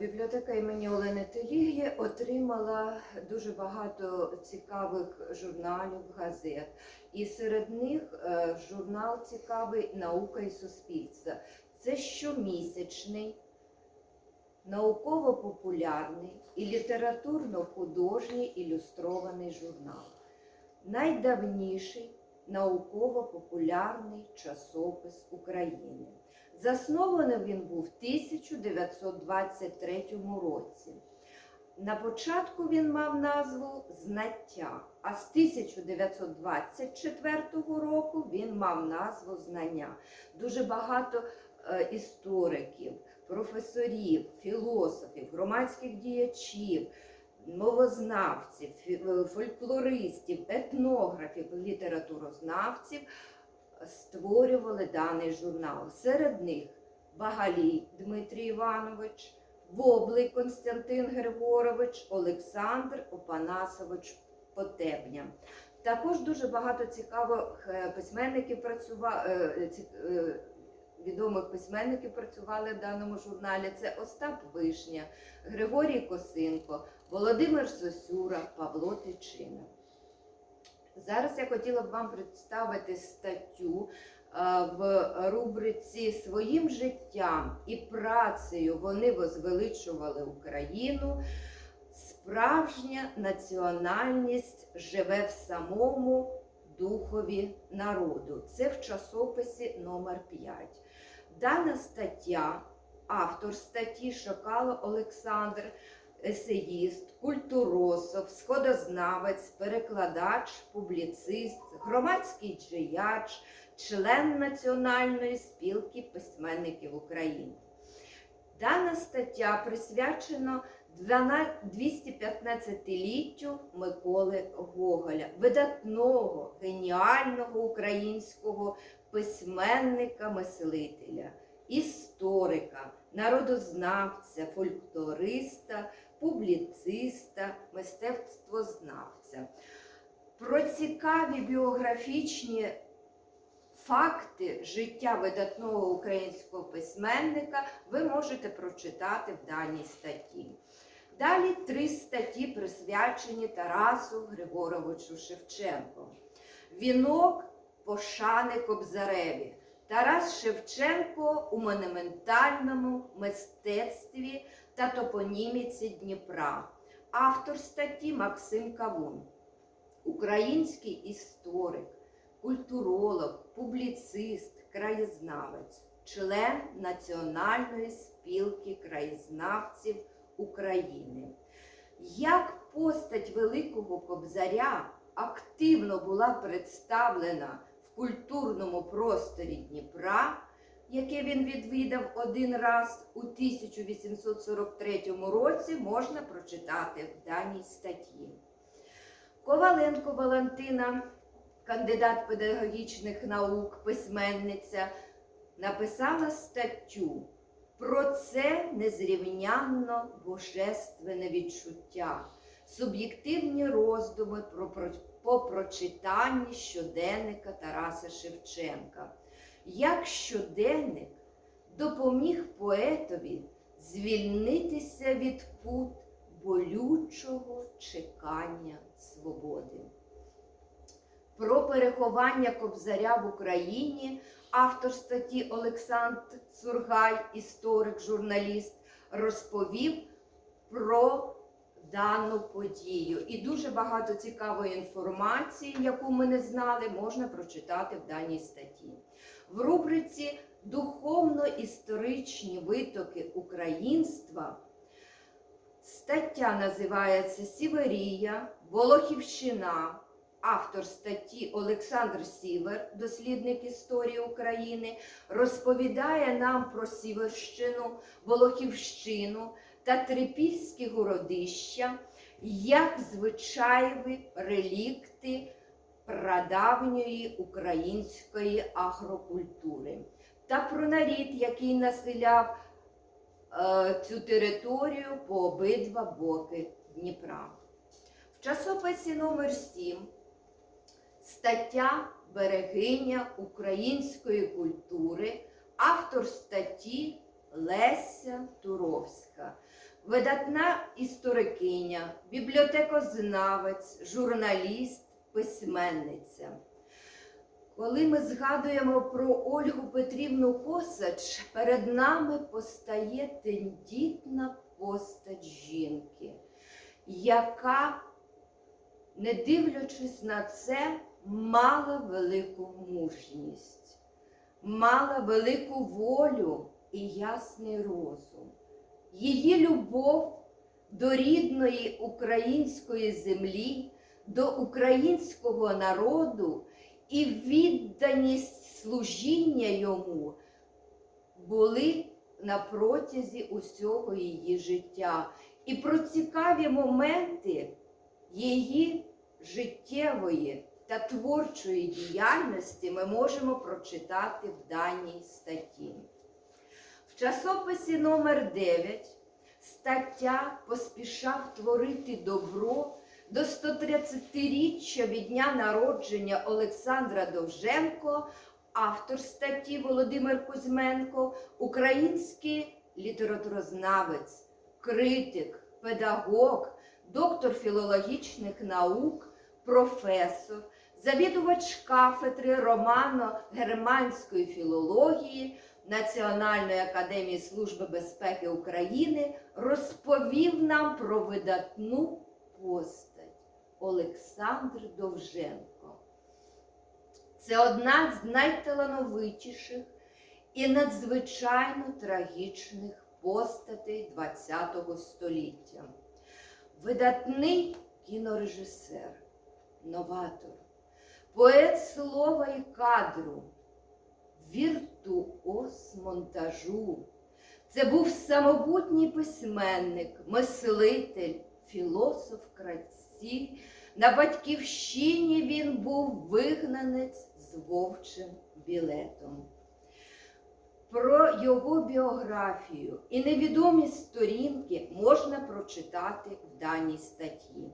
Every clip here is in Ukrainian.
бібліотека імені Олени Теліги отримала дуже багато цікавих журналів, газет. І серед них е, журнал цікавий Наука і суспільство. Це щомісячний, науково-популярний і літературно-художній ілюстрований журнал. Найдавніший науково-популярний часопис України. Заснований він був в 1923 році. На початку він мав назву Знаття, а з 1924 року він мав назву Знання. Дуже багато е, істориків, професорів, філософів, громадських діячів, мовознавців, е, фольклористів, етнографів, літературознавців створювали даний журнал. Серед них Багалій Дмитрій Іванович, Воблий Константин Григорович, Олександр Опанасович Потебня. Також дуже багато цікавих е, письменників працювали, відомих письменників працювали в даному журналі. Це Остап Вишня, Григорій Косинко, Володимир Сосюра, Павло Тичина. Зараз я хотіла б вам представити статтю е, в рубриці Своїм життям і працею вони возвеличували Україну. Справжня національність живе в самому духові народу. Це в часописі номер 5 Дана стаття, автор статті Шакало Олександр, есеїст, культуросов, сходознавець, перекладач, публіцист, громадський діяч, член Національної спілки письменників України. Дана стаття присвячена 215-літтю Миколи Гоголя, видатного, геніального українського письменника-мислителя, історика, народознавця, фольклориста, публіциста, мистецтвознавця. Про цікаві біографічні факти життя видатного українського письменника ви можете прочитати в даній статті. Далі три статті присвячені Тарасу Григоровичу Шевченку. Вінок пошани Кобзареві. Тарас Шевченко у монументальному мистецтві та топоніміці Дніпра. Автор статті Максим Кавун. Український історик, культуролог, публіцист, краєзнавець, член Національної спілки краєзнавців України. Як постать Великого Кобзаря активно була представлена культурному просторі Дніпра, яке він відвідав один раз у 1843 році, можна прочитати в даній статті. Коваленко Валентина, кандидат педагогічних наук, письменниця, написала статтю про це незрівнянно божественне відчуття, суб'єктивні роздуми про, по прочитанні щоденника Тараса Шевченка. Як щоденник допоміг поетові звільнитися від пут болючого чекання свободи. Про переховання кобзаря в Україні автор статті Олександр Цургай, історик, журналіст, розповів про дану подію. І дуже багато цікавої інформації, яку ми не знали, можна прочитати в даній статті. В рубриці Духовно-історичні витоки українства. Стаття називається Сіверія, Волохівщина. Автор статті Олександр Сівер, дослідник історії України, розповідає нам про Сіверщину, Волохівщину та Трипільські городища як звичайні релікти прадавньої української агрокультури та про нарід, який населяв е, цю територію по обидва боки Дніпра. В часописі номер 7 стаття Берегиня української культури, автор статті Леся Туровська. Видатна історикиня, бібліотекознавець, журналіст, письменниця. Коли ми згадуємо про Ольгу Петрівну Косач, перед нами постає тендітна постать жінки, яка, не дивлячись на це, мала велику мужність, мала велику волю і ясний розум. Її любов до рідної української землі, до українського народу і відданість служіння йому були на протязі усього її життя. І про цікаві моменти її життєвої та творчої діяльності ми можемо прочитати в даній статті. Часописі номер 9 стаття поспішав творити добро до 130-річчя від дня народження Олександра Довженко, автор статті Володимир Кузьменко, український літературознавець, критик, педагог, доктор філологічних наук, професор, завідувач кафедри романо-германської філології. Національної академії Служби безпеки України розповів нам про видатну постать Олександр Довженко. Це одна з найталановитіших і надзвичайно трагічних постатей ХХ століття. Видатний кінорежисер, новатор, поет слова і кадру віртуоз монтажу. Це був самобутній письменник, мислитель, філософ красі. На батьківщині він був вигнанець з вовчим білетом. Про його біографію і невідомі сторінки можна прочитати в даній статті.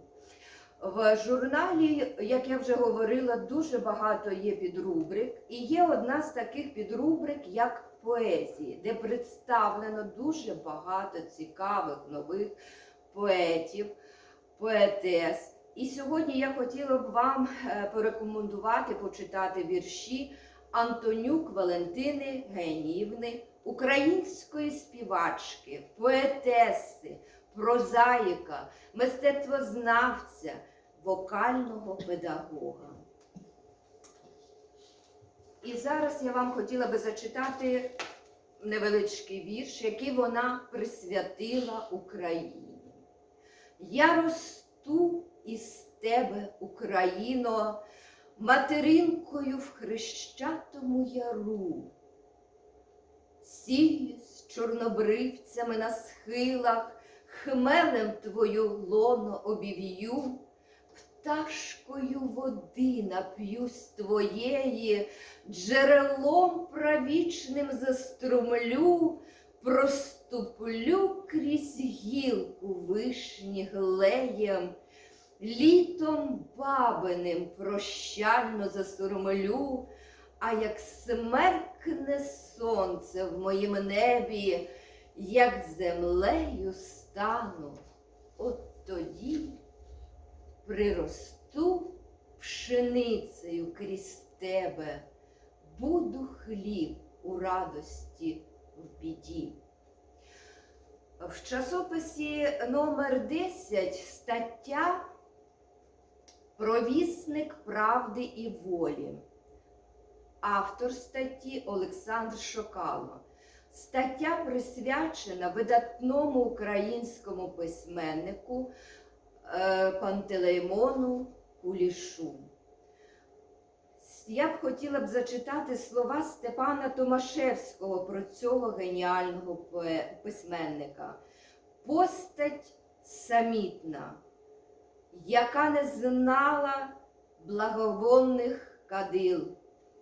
В журналі, як я вже говорила, дуже багато є підрубрик, і є одна з таких підрубрик, як поезії, де представлено дуже багато цікавих нових поетів, поетес. І сьогодні я хотіла б вам е, порекомендувати почитати вірші Антонюк Валентини Генівни, української співачки, поетеси, прозаїка, мистецтвознавця, вокального педагога. І зараз я вам хотіла би зачитати невеличкий вірш, який вона присвятила Україні. Я росту із тебе, Україно, материнкою в хрещатому яру, сіюсь чорнобривцями на схилах, хмелем твою лоно обів'ю, пташкою води нап'юсь твоєї, джерелом правічним заструмлю, проступлю крізь гілку вишні глеєм, літом бабиним прощально засурмлю, а як смеркне сонце в моїм небі, як землею стану, от тоді приросту пшеницею крізь тебе, буду хліб у радості в біді. В часописі номер 10 стаття Провісник правди і волі. Автор статті Олександр Шокало. Стаття присвячена видатному українському письменнику е, Пантелеймону Кулішу. Я б хотіла б зачитати слова Степана Томашевського про цього геніального письменника. Постать самітна, яка не знала благовонних кадил,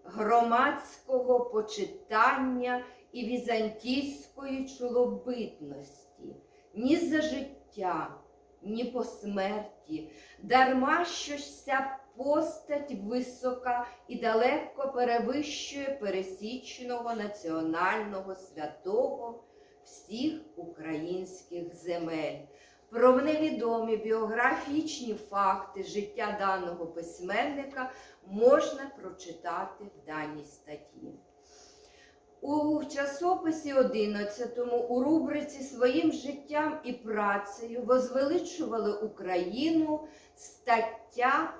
громадського почитання і візантійської чолобитності, ні за життя, ні по смерті, дарма що ця постать висока і далеко перевищує пересічного національного святого всіх українських земель. Про невідомі біографічні факти життя даного письменника можна прочитати в даній статті. У часописі 11 у рубриці Своїм життям і працею возвеличували Україну стаття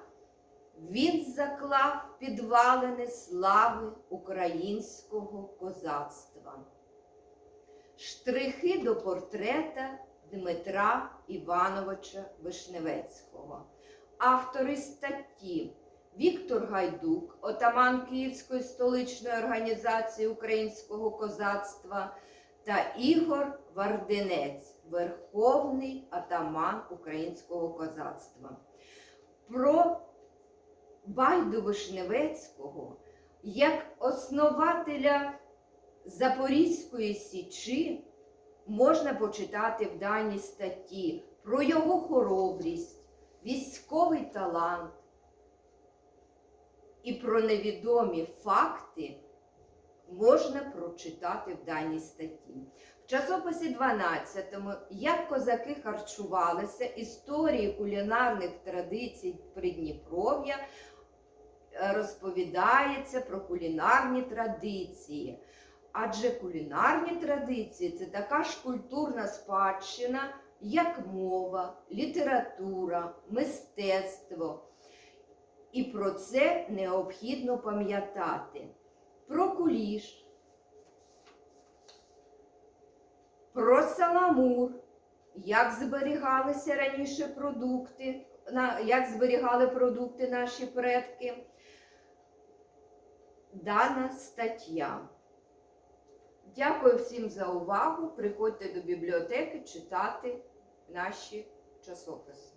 Він заклав підвалини слави українського козацтва. Штрихи до портрета Дмитра Івановича Вишневецького. Автори статті Віктор Гайдук, отаман Київської столичної організації українського козацтва та Ігор Вардинець, верховний атаман українського козацтва. Про Байду Вишневецького як основателя Запорізької січі можна почитати в даній статті про його хоробрість, військовий талант і про невідомі факти можна прочитати в даній статті. В часописі 12 як козаки харчувалися, історії кулінарних традицій Придніпров'я е, розповідається про кулінарні традиції. Адже кулінарні традиції це така ж культурна спадщина, як мова, література, мистецтво. І про це необхідно пам'ятати. Про куліш, про саламур, як зберігалися раніше продукти, як зберігали продукти наші предки. Дана стаття. Дякую всім за увагу. Приходьте до бібліотеки читати наші часописи.